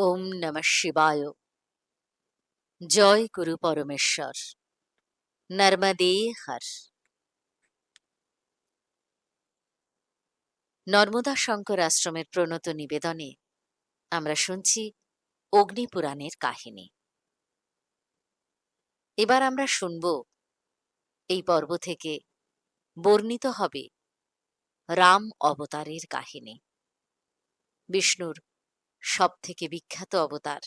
ওম নম শিবায়। জয় গুরু পরমেশ্বর। নর্মদে হর। নর্মদা শঙ্কর আশ্রমের প্রণত নিবেদনে আমরা শুনছি অগ্নিপুরাণের কাহিনী। এবার আমরা শুনব এই পর্ব থেকে বর্ণিত হবে রাম অবতারের কাহিনী। বিষ্ণুর সব থেকে বিখ্যাত অবতার।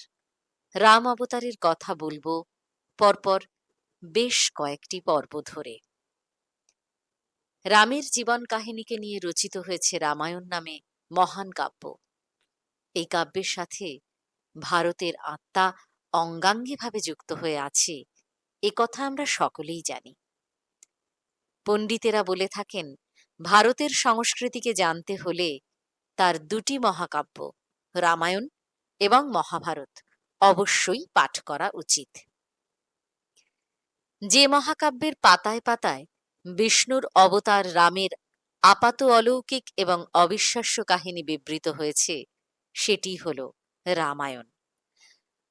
রাম অবতারের কথা বলব, পরপর বেশ কয়েকটি পর্ব ধরে। রামের জীবন কাহিনীকে নিয়ে রচিত হয়েছে রামায়ণ নামে মহান কাব্য। এই কাব্যের সাথে ভারতের আত্মা অঙ্গাঙ্গিভাবে যুক্ত হয়ে আছে, এ কথা আমরা সকলেই জানি। পণ্ডিতেরা বলে থাকেন, ভারতের সংস্কৃতিকে জানতে হলে তার দুটি মহাকাব্য রামায়ণ এবং মহাভারত অবশ্যই পাঠ করা উচিত। যে মহাকাব্যের পাতায় পাতায় বিষ্ণুর অবতার রামের আপাত অলৌকিক এবং অবিশ্বাস্য কাহিনী বিবৃত হয়েছে, সেটি হল রামায়ণ।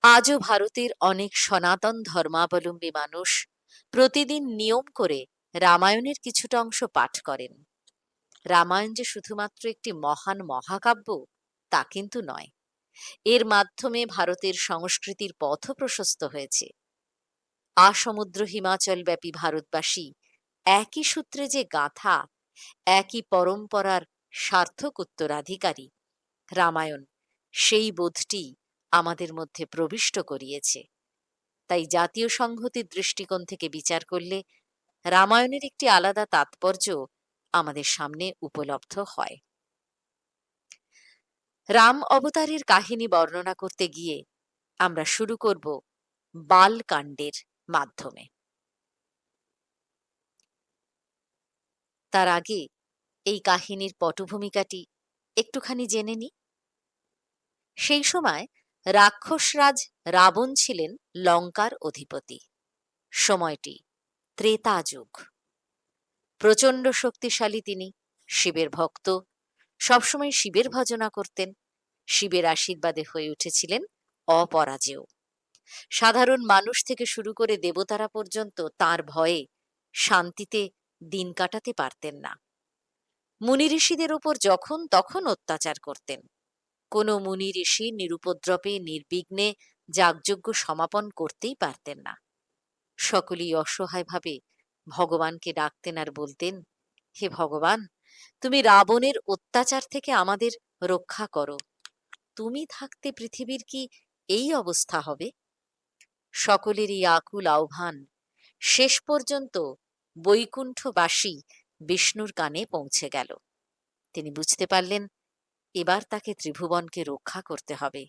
আজও ভারতের অনেক সনাতন ধর্মাবলম্বী মানুষ প্রতিদিন নিয়ম করে রামায়ণের কিছুটা অংশ পাঠ করেন। রামায়ণ যে শুধুমাত্র একটি মহান মহাকাব্য তা কিন্তু নয়। এর মাধ্যমে ভারতের সংস্কৃতির পথ প্রশস্ত হয়েছে। আসমুদ্র হিমাচল ব্যাপী ভারতবাসী একই সূত্রে যে গাথা, একই পরম্পরার সার্থক উত্তরাধিকারী। রামায়ণ সেই বোধটি আমাদের মধ্যে প্রবিষ্ট করিয়েছে। তাই জাতীয় সংহতির দৃষ্টিকোণ থেকে বিচার করলে রামায়ণের একটি আলাদা তাৎপর্য আমাদের সামনে উপলব্ধ হয়। রাম অবতারের কাহিনী বর্ণনা করতে গিয়ে আমরা শুরু করব বালকাণ্ডের মাধ্যমে। তার আগে এই কাহিনীর পটভূমিকাটি একটুখানি জেনে নি। সেই সময় রাক্ষসরাজ রাবণ ছিলেন লঙ্কার অধিপতি। সময়টি ত্রেতা যুগ। প্রচণ্ড শক্তিশালী তিনি, শিবের ভক্ত। সবসময় শিবের ভজনা করতেন। শিবের আশীর্বাদে হয়ে উঠেছিলেন অপরাজেয়। সাধারণ মানুষ থেকে শুরু করে দেবতারা পর্যন্ত তার ভয়ে শান্তিতে দিন কাটাতে পারতেন না। মুনি ঋষিদের ওপর যখন তখন অত্যাচার করতেন। কোনো মুনি ঋষি নিরুপদ্রবে, নির্বিঘ্নে যাগযজ্ঞ সমাপন করতেই পারতেন না। সকলেই অসহায়ভাবে ভগবানকে ডাকতেন আর বলতেন, হে ভগবান, তুমি রাবণের অত্যাচার থেকে আমাদের রক্ষা করো। তুমি থাকতে পৃথিবীর কি এই অবস্থা হবে? সকলেরই আকুল আহ্বান। শেষ পর্যন্ত বৈকুণ্ঠবাসী বিষ্ণুর কানে পৌঁছে গেল। তিনি বুঝতে পারলেন, এবার তাকে ত্রিভুবনকে রক্ষা করতে হবে।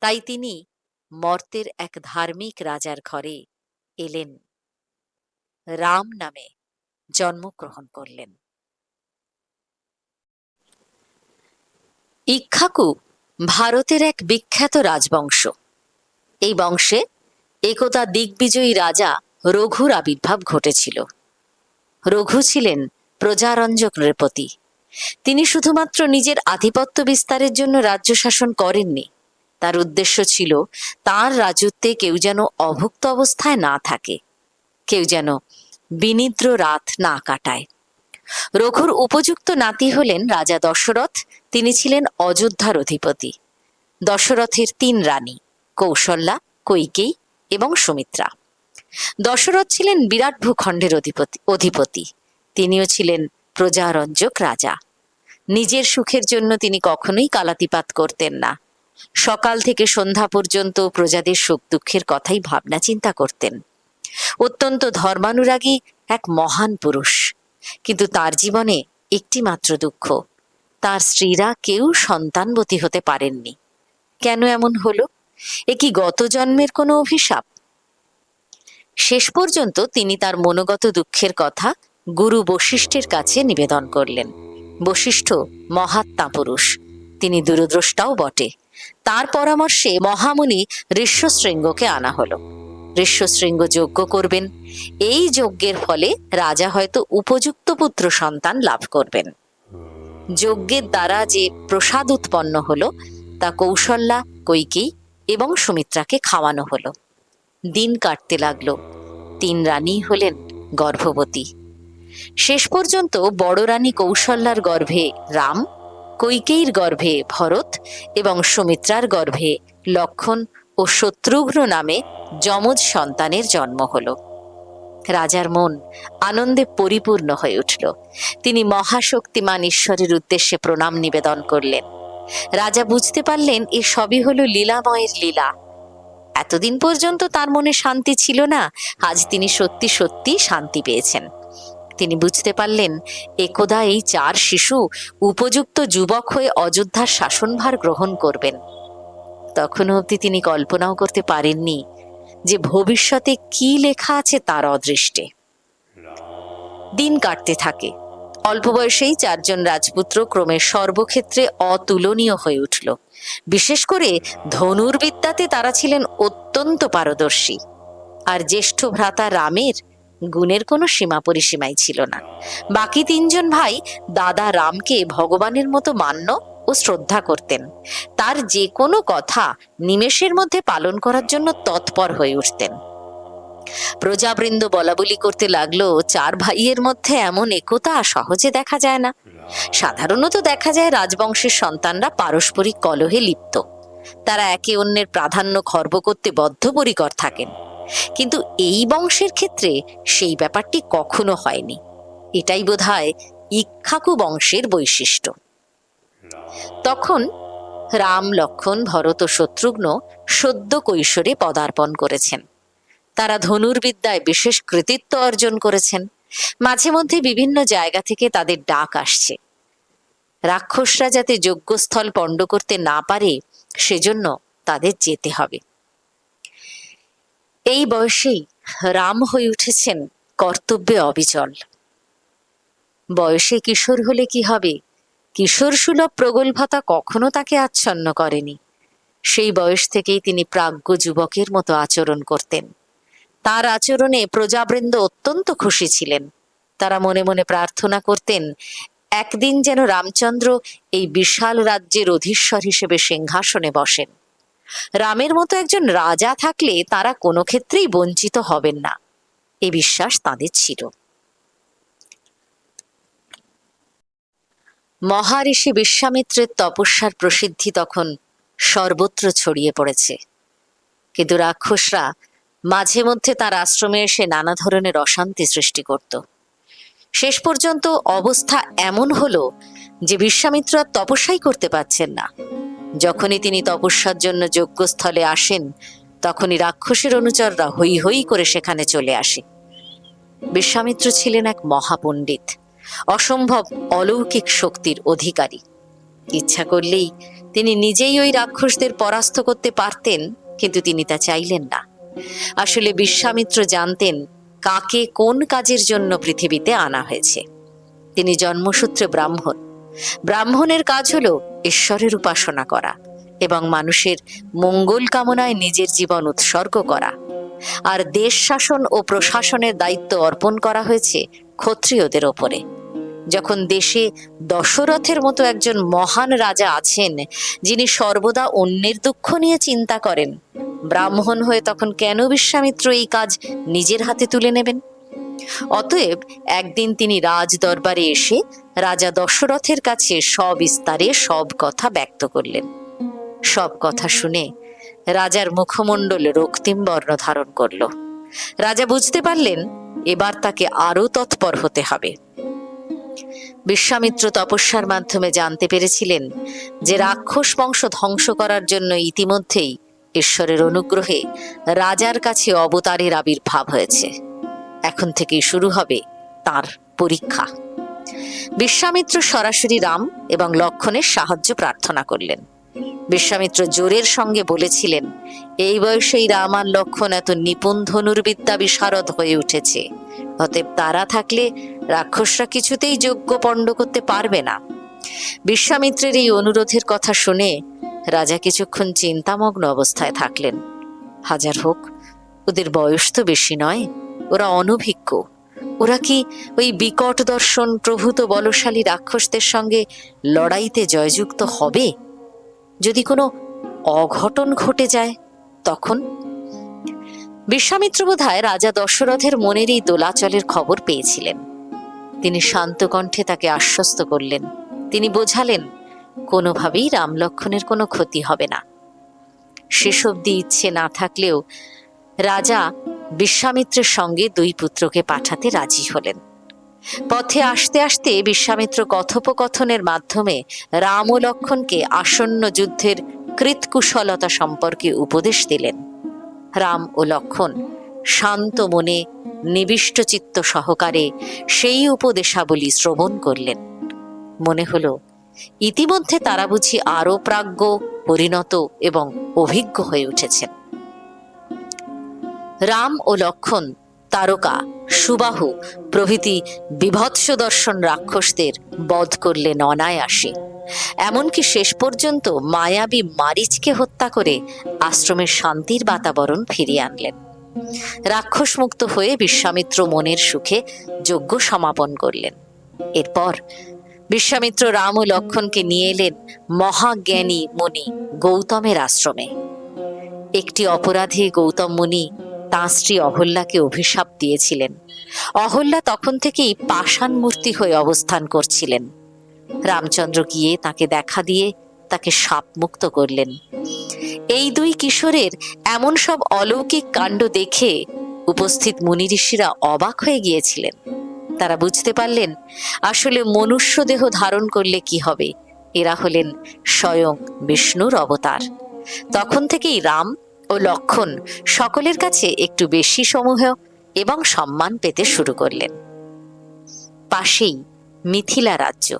তাই তিনি মর্তের এক ধার্মিক রাজার ঘরে এলেন। রাম নামে জন্মগ্রহণ করলেন। ইক্ষাকু ভারতের এক বিখ্যাত রাজবংশ। এই বংশে একতা দিগ্বিজয়ী রাজা রঘুর আবির্ভাব ঘটেছিল। রঘু ছিলেন প্রজারঞ্জক নৃপতি তিনি শুধুমাত্র নিজের আধিপত্য বিস্তারের জন্য রাজ্য শাসন করেননি। তার উদ্দেশ্য ছিল তার রাজত্বে কেউ যেন অভুক্ত অবস্থায় না থাকে, কেউ যেন বিনিদ্র রাত না কাটায়। রঘুর উপযুক্ত নাতি হলেন রাজা দশরথ, তিনি ছিলেন অযোধ্যার অধিপতি। দশরথের তিন রানী, কৌশল্যা, কৈকেয়ী এবং সুমিত্রা। দশরথ ছিলেন বিরাট ভূখণ্ডের অধিপতি অধিপতি। তিনিও ছিলেন প্রজারঞ্জক রাজা। নিজের সুখের জন্য তিনি কখনোই কালাতিপাত করতেন না। সকাল থেকে সন্ধ্যা পর্যন্ত প্রজাদের সুখ দুঃখের কথাই ভাবনা চিন্তা করতেন। অত্যন্ত ধর্মানুরাগী এক মহান পুরুষ। কিন্তু তার জীবনে একটি মাত্র দুঃখ। তার স্ত্রীরা কেউ সন্তানবতী হতে পারেননি। কেন এমন হলো? এ কি গত জন্মের কোনো অভিশাপ? শেষ পর্যন্ত তিনি তার মনোগত দুঃখের কথা গুরু বশিষ্ঠের কাছে নিবেদন করলেন। বশিষ্ঠ মহাত্মা পুরুষ, তিনি দূরদ্রষ্টাও বটে। তার পরামর্শে মহামুনি ঋষ্যশৃঙ্গকে আনা হলো। ঋষ্যশৃঙ্গ যজ্ঞ করবেন। এই যজ্ঞের ফলে রাজা হয়তো উপযুক্ত পুত্র সন্তান লাভ করবেন। যজ্ঞের দ্বারা যে প্রসাদ উৎপন্ন হলো, তা কৌশল্যা, কৈকেয়ী এবং সুমিত্রাকে খাওয়ানো হলো। দিন কাটতে লাগল। তিন রানী হলেন গর্ভবতী। শেষ পর্যন্ত বড় রানী কৌশল্যার গর্ভে রাম, কৈকেয়ীর গর্ভে ভরত এবং সুমিত্রার গর্ভে লক্ষণ ও শত্রুঘ্ন নামে যমজ সন্তানের জন্ম হলো। রাজার মন আনন্দে পরিপূর্ণ হয়ে উঠল। তিনি মহাশক্তিমান ঈশ্বরের উদ্দেশ্যে প্রণাম নিবেদন করলেন। রাজা বুঝতে পারলেন এ সবই হলো লীলাময়ের লীলা। এতদিন পর্যন্ত তার মনে শান্তি ছিল না, আজ তিনি সত্যি সত্যি শান্তি পেয়েছেন। তিনি বুঝতে পারলেন, একদা এই চার শিশু উপযুক্ত যুবক হয়ে অযোধ্যার শাসনভার গ্রহণ করবেন। তখনও অবধি তিনি কল্পনাও করতে পারেননি যে ভবিষ্যতে কি লেখা আছে তার অদৃষ্টে। দিন কাটতে থাকে। অল্প বয়সেই চারজন রাজপুত্র ক্রমে সর্বক্ষেত্রে অতুলনীয় হয়ে উঠল। বিশেষ করে ধনুর্বিদ্যাতে তারা ছিলেন অত্যন্ত পারদর্শী। আর জ্যেষ্ঠ ভ্রাতা রামের গুণের কোনো সীমা পরিসীমাই ছিল না। বাকি তিনজন ভাই দাদা রামকে ভগবানের মতো মান্য ও শ্রদ্ধা করতেন। তার যে কোনো কথা নিমেষের মধ্যে পালন করার জন্য তৎপর হয়ে উঠতেন। প্রজাবৃন্দ বলাবলি করতে লাগল, চার ভাইয়ের মধ্যে এমন একতা সহজে দেখা যায় না। সাধারণত দেখা যায় রাজবংশের সন্তানরা পারস্পরিক কলহে লিপ্ত। তারা একে অন্যের প্রাধান্য খর্ব করতে বদ্ধপরিকর থাকেন। কিন্তু এই বংশের ক্ষেত্রে সেই ব্যাপারটি কখনো হয়নি। এটাই বোধ হয় ইক্ষাকু বংশের বৈশিষ্ট্য। তখন রাম লক্ষণ ভরত শত্রুঘ্ন সদ্য কৈশোরে পদার্পণ করেছেন। তারা ধনুর্বিদ্যায় বিশেষ কৃতিত্ব অর্জন করেছেন। মাঝে মধ্যে বিভিন্ন জায়গা থেকে তাদের ডাক আসছে। রাক্ষসরা যাতে যজ্ঞস্থল পণ্ড করতে না পারে, সেজন্য তাদের যেতে হবে। এই বয়সেই রাম হয়ে উঠেছেন কর্তব্যে অবিচল। বয়সে কিশোর হলে কি হবে? কিশোর সুলভ প্রগল্ভতা কখনো তাকে আচ্ছন্ন করেনি। সেই বয়স থেকেই তিনি প্রাজ্ঞ যুবকের মতো আচরণ করতেন। তার আচরণে প্রজাবৃন্দ অত্যন্ত খুশি ছিলেন। তারা মনে মনে প্রার্থনা করতেন, একদিন যেন রামচন্দ্র এই বিশাল রাজ্যের অধীশ্বর হিসেবে সিংহাসনে বসেন। রামের মতো একজন রাজা থাকলে তারা কোনো ক্ষেত্রেই বঞ্চিত হবেন না। এ বিশ্বাস তাদের ছিল। মহারিষি বিশ্বামিত্রের তপস্যার প্রসিদ্ধি তখন সর্বত্র ছড়িয়ে পড়েছে। কিন্তু রাক্ষসরা মাঝে মধ্যে তার আশ্রমে এসে নানা ধরনের অশান্তি সৃষ্টি করত। শেষ পর্যন্ত অবস্থা এমন হলো যে বিশ্বামিত্র আর তপস্যাই করতে পারছেন না। যখনই তিনি তপস্যার জন্য যজ্ঞস্থলে আসেন, তখনই রাক্ষসের অনুচররা হই হই করে সেখানে চলে আসে। বিশ্বামিত্র ছিলেন এক মহাপণ্ডিত। অসম্ভব অলৌকিক শক্তির অধিকারী। ইচ্ছা করলেই তিনি নিজেই ওই রাক্ষসদের পরাস্ত করতে পারতেন, কিন্তু তিনি তা চাইলেন না। আসলে বিশ্বামিত্র জানতেন কাকে কোন কাজের জন্য পৃথিবীতে আনা হয়েছে। তিনি জন্মসূত্রে ব্রাহ্মণ। ব্রাহ্মণের কাজ হলো ঈশ্বরের উপাসনা করা এবং মানুষের মঙ্গল কামনায় নিজের জীবন উৎসর্গ করা। আর দেশ শাসন ও প্রশাসনের দায়িত্ব অর্পণ করা হয়েছে ক্ষত্রিয়দের ওপরে। যখন দেশে দশরথের মতো একজন মহান রাজা আছেন, যিনি সর্বদা অন্যের দুঃখ নিয়ে চিন্তা করেন, ব্রাহ্মণ হয়ে তখন কেন বিশ্বামিত্র এই কাজ নিজের হাতে তুলে নেবেন? অতএব একদিন তিনি রাজ দরবারে এসে রাজা দশরথের কাছে সবিস্তারে সব কথা ব্যক্ত করলেন। সব কথা শুনে রাজার মুখমণ্ডল রক্তিম বর্ণ ধারণ করল। রাজা বুঝতে পারলেন, এবার তাকে আরও তৎপর হতে হবে। বিশ্বামিত্র তপস্যার মাধ্যমে জানতে পেরেছিলেন যে রাক্ষস বংশ ধ্বংস করার জন্য ইতিমধ্যেই ঈশ্বরের অনুগ্রহে রাজার কাছে অবতারের আবির্ভাব হয়েছে। এখন থেকেই শুরু হবে তার পরীক্ষা। বিশ্বামিত্র সরাসরি রাম এবং লক্ষণের সাহায্য প্রার্থনা করলেন। বিশ্বামিত্র জোরের সঙ্গে বলেছিলেন, এই বয়সেই রাম আর লক্ষণ এত নিপুণ ধনুর্বিদ্যা বিশারদ হয়ে উঠেছে। অতএব তারা থাকলে রাক্ষসরা কিছুতেই যোগ্য পণ্ড করতে পারবে না। বিশ্বামিত্রের এই অনুরোধের কথা শুনে রাজা কিছুক্ষণ চিন্তামগ্ন অবস্থায় থাকলেন। হাজার হোক, ওদের বয়স তো বেশি নয়, ওরা অনভিজ্ঞ। ওরা কি ওই বিকট দর্শন প্রভূত বলশালী রাক্ষসদের সঙ্গে লড়াইতে জয়যুক্ত হবে? যদি কোনো অঘটন ঘটে যায়, তখন? বিশ্বামিত্র বোধহয় রাজা দশরথের মনের এই দোলাচলের খবর পেয়েছিলেন। তিনি শান্ত কণ্ঠে তাকে আশ্বস্ত করলেন। তিনি বোঝালেন, কোনোভাবেই রাম লক্ষণের কোনো ক্ষতি হবে না। শেষ অবধি ইচ্ছে না থাকলেও রাজা বিশ্বামিত্রের সঙ্গে দুই পুত্রকে পাঠাতে রাজি হলেন। পথে আসতে আসতে বিশ্বামিত্র কথোপকথনের মাধ্যমে রাম ও লক্ষণকে আসন্ন যুদ্ধের কৃতকুশলতা সম্পর্কে উপদেশ দিলেন। রাম ও লক্ষণ শান্ত মনে নিবিষ্ট চিত্ত সহকারে সেই উপদেশাবলী শ্রবণ করলেন। মনে হল, ইতিমধ্যে তারা বুঝি আরও প্রাজ্ঞ, পরিণত এবং অভিজ্ঞ হয়ে উঠেছেন। রাম ও লক্ষণ তারকা সুবাহু প্রভৃতি বিভৎস দর্শন রাক্ষসদের বধ করলেন অনায়াসে। এমনকি শেষ পর্যন্ত মায়াবী মারিচকে হত্যা করে আশ্রমের শান্তির বাতাবরণ ফিরিয়ে আনলেন। রাক্ষস মুক্ত হয়ে বিশ্বামিত্র মনের সুখে যজ্ঞ সমাপন করলেন। এরপর বিশ্বামিত্র রাম ও লক্ষণকে নিয়ে এলেন মহাজ্ঞানী মুনি গৌতমের আশ্রমে। একটি অপরাধী গৌতম মুনি তাঁর স্ত্রী অহল্যাকে অভিশাপ দিয়েছিলেন। অহল্যা তখন থেকেই পাষাণ মূর্তি হয়ে অবস্থান করছিলেন। রামচন্দ্র গিয়ে তাকে দেখা দিয়ে তাকে সাপ মুক্ত করলেন। এই দুই কিশোরের এমন সব অলৌকিক কাণ্ড দেখে উপস্থিত মুনি ঋষিরা অবাক হয়ে গিয়েছিলেন। তারা বুঝতে পারলেন, আসলে মনুষ্য দেহ ধারণ করলে কি হবে? এরা হলেন স্বয়ং বিষ্ণুর অবতার। তখন থেকেই রাম ও লক্ষণ সকলের কাছে একটু বেশি সমূহ এবং সম্মান পেতে শুরু করলেন। পাশেই মিথিলা রাজ্য,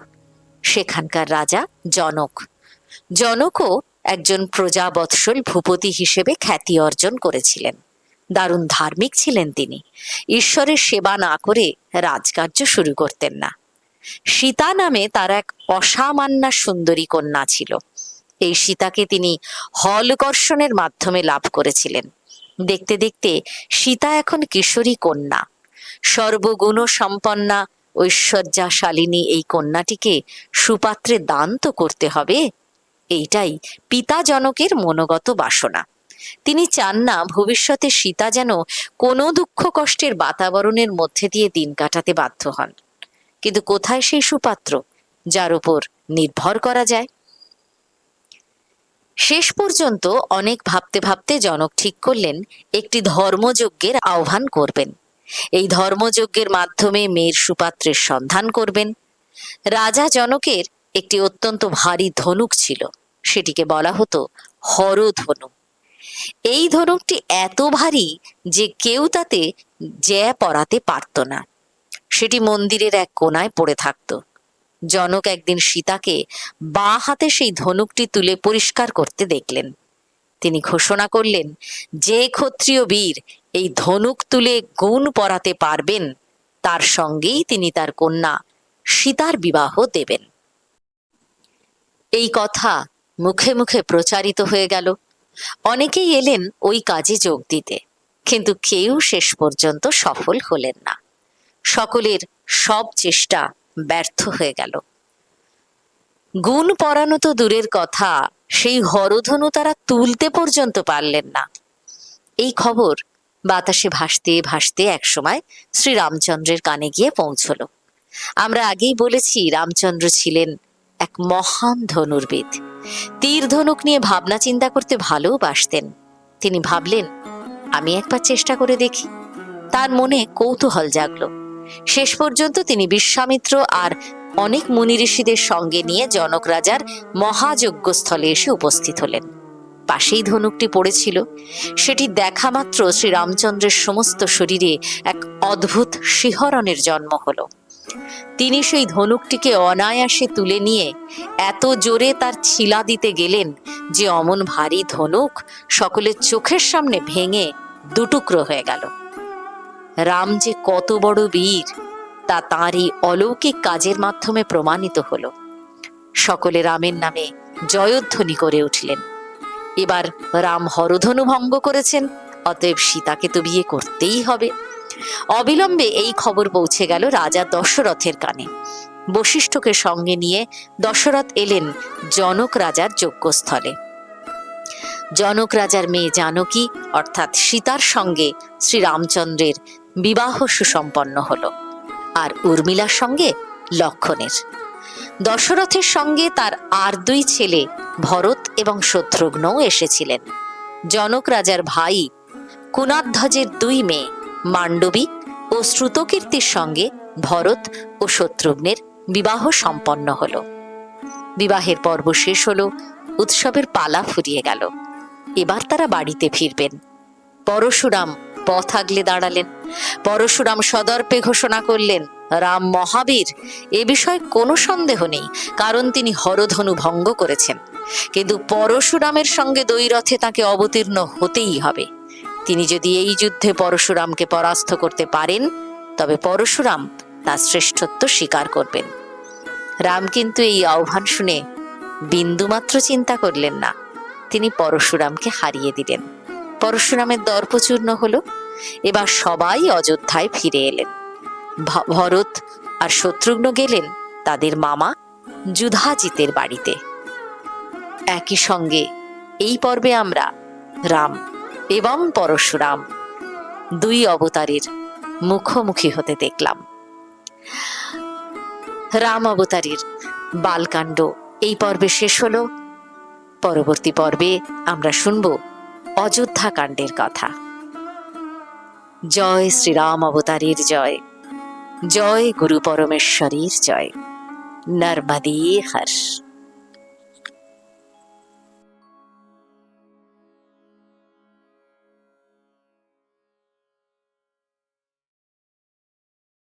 সেখানকার রাজা জনক। জনকও একজন প্রজাবৎসল ভূপতি হিসেবে খ্যাতি অর্জন করেছিলেন। দারুণ ধার্মিক ছিলেন তিনি। ঈশ্বরের সেবা না করে রাজকার্য শুরু করতেন না। সীতা নামে তার এক অসামান্যা সুন্দরী কন্যা ছিল। এই সীতাকে তিনি হলকর্ষণের মাধ্যমে লাভ করেছিলেন। দেখতে দেখতে সীতা এখন কিশোরী কন্যা। সর্বগুণ সম্পন্না, ঐশ্বর্যাশালিনী এই কন্যাটিকে সুপাত্রে দান তো করতে হবে। এইটাই পিতা জনকের মনোগত বাসনা। তিনি চান না ভবিষ্যতে সীতা যেন কোনো দুঃখ কষ্টের বাতাবরণের মধ্যে দিয়ে দিন কাটাতে বাধ্য হন। কিন্তু কোথায় সেই সুপাত্র, যার উপর নির্ভর করা যায়? শেষ পর্যন্ত অনেক ভাবতে ভাবতে জনক ঠিক করলেন, একটি ধর্মযজ্ঞের আহ্বান করবেন। এই ধর্মযজ্ঞের মাধ্যমে মেয়ের সুপাত্রের সন্ধান করবেন। রাজা জনকের একটি অত্যন্ত ভারী ধনুক ছিল, সেটিকে বলা হতো হরধনু এই ধনুকটি এত ভারী যে কেউ তাতে জ্যা পরাতে পারত না। সেটি মন্দিরের এক কোনায় পড়ে থাকতো। জনক একদিন সীতাকে বাঁ হাতে সেই ধনুকটি তুলে পরিষ্কার করতে দেখলেন। তিনি ঘোষণা করলেন, যে ক্ষত্রিয় বীর এই ধনুক তুলে গুণ পরাতে পারবেন, তার সঙ্গেই তিনি তার কন্যা সীতার বিবাহ দেবেন। এই কথা মুখে মুখে প্রচারিত হয়ে গেল। অনেকেই এলেন ওই কাজে যোগ দিতে, কিন্তু কেউ শেষ পর্যন্ত সফল হলেন না। সকলের সব চেষ্টা ব্যর্থ হয়ে গেল। গুণ পরানো তো দূরের কথা, সেই হরধনু তারা তুলতে পর্যন্ত পারলেন না। এই খবর বাতাসে ভাসতে ভাসতে একসময় শ্রী রামচন্দ্রের কানে গিয়ে পৌঁছলো। আমরা আগেই বলেছি রামচন্দ্র ছিলেন এক মহান ধনুর্বিদ। তীর ধনুক নিয়ে ভাবনা চিন্তা করতে ভালোবাসতেন তিনি ভাবলেন, আমি একবার চেষ্টা করে দেখি। তার মনে কৌতূহল জাগলো। শেষ পর্যন্ত তিনি বিশ্বামিত্র আর অনেক মুনি ঋষিদের সঙ্গে নিয়ে জনক রাজার মহাযজ্ঞস্থলে এসে উপস্থিত হলেন। পাশেই ধনুকটি পড়েছিল। সেটি দেখা মাত্র শ্রীরামচন্দ্রের সমস্ত শরীরে এক অদ্ভুত শিহরণের জন্ম হলো। তিনি সেই ধনুকটিকে অনায়াসে তুলে নিয়ে এত জোরে তার ছিলা দিতে গেলেন যে অমন ভারী ধনুক সকলের চোখের সামনে ভেঙে দুটুকরো হয়ে গেল। রাম যে কত বড় বীর, তা তাঁরই অলৌকিক কাজের মাধ্যমে প্রমাণিত হল। সকলে রামের নামে জয়ধ্বনি করে উঠলেন। এবার রাম হরধনু ভঙ্গ করেছেন, অতএব সীতাকে তো বিয়ে করতেই হবে। অবিলম্বে এই খবর পৌঁছে গেল রাজা দশরথের কানে। বশিষ্ঠকে সঙ্গে নিয়ে দশরথ এলেন জনক রাজার যজ্ঞস্থলে। জনক রাজার মেয়ে জানকী, অর্থাৎ সীতার সঙ্গে শ্রীরামচন্দ্রের বিবাহ সুসম্পন্ন হল। আর উর্মিলার সঙ্গে লক্ষণের। দশরথের সঙ্গে তার আর দুই ছেলে ভরত এবং শত্রুঘ্নও এসেছিলেন। জনক রাজার ভাই কুনাধ্বজের দুই মেয়ে মান্ডবী ও শ্রুতকীর্তির সঙ্গে ভরত ও শত্রুঘ্নের বিবাহ সম্পন্ন হল। বিবাহের পর্ব শেষ হল, উৎসবের পালা ফুরিয়ে গেল। এবার তারা বাড়িতে ফিরবেন। পরশুরাম পথ আগলে দাঁড়ালেন। পরশুরাম সদর্পে ঘোষণা করলেন, রাম মহাবীর, এ বিষয়ে কোনো সন্দেহ নেই, কারণ তিনি হরধনু ভঙ্গ করেছেন। কিন্তু পরশুরামের সঙ্গে দৈরথে তাকে অবতীর্ণ হতেই হবে। তিনি যদি এই যুদ্ধে পরশুরামকে পরাস্ত করতে পারেন, তবে পরশুরাম তার শ্রেষ্ঠত্ব স্বীকার করবেন। রাম কিন্তু এই আহ্বান শুনে বিন্দুমাত্র চিন্তা করলেন না। তিনি পরশুরামকে হারিয়ে দিলেন। পরশুরামের দর্পচূর্ণ হলো। এবার সবাই অযোধ্যায় ফিরে এলেন। ভরত আর শত্রুঘ্ন গেলেন তাদের মামা যুধাজিতের বাড়িতে। একই সঙ্গে এই পর্বে আমরা রাম এবং পরশুরাম দুই অবতারের মুখোমুখি হতে দেখলাম। রাম অবতারের বালকাণ্ড এই পর্বে শেষ হলো। পরবর্তী পর্বে আমরা শুনব অযোধ্যা কাণ্ডের কথা। জয় শ্রীরাম অবতারের জয়। জয় গুরু পরমেশ্বরীর জয়। নর্মদী হর্ষ।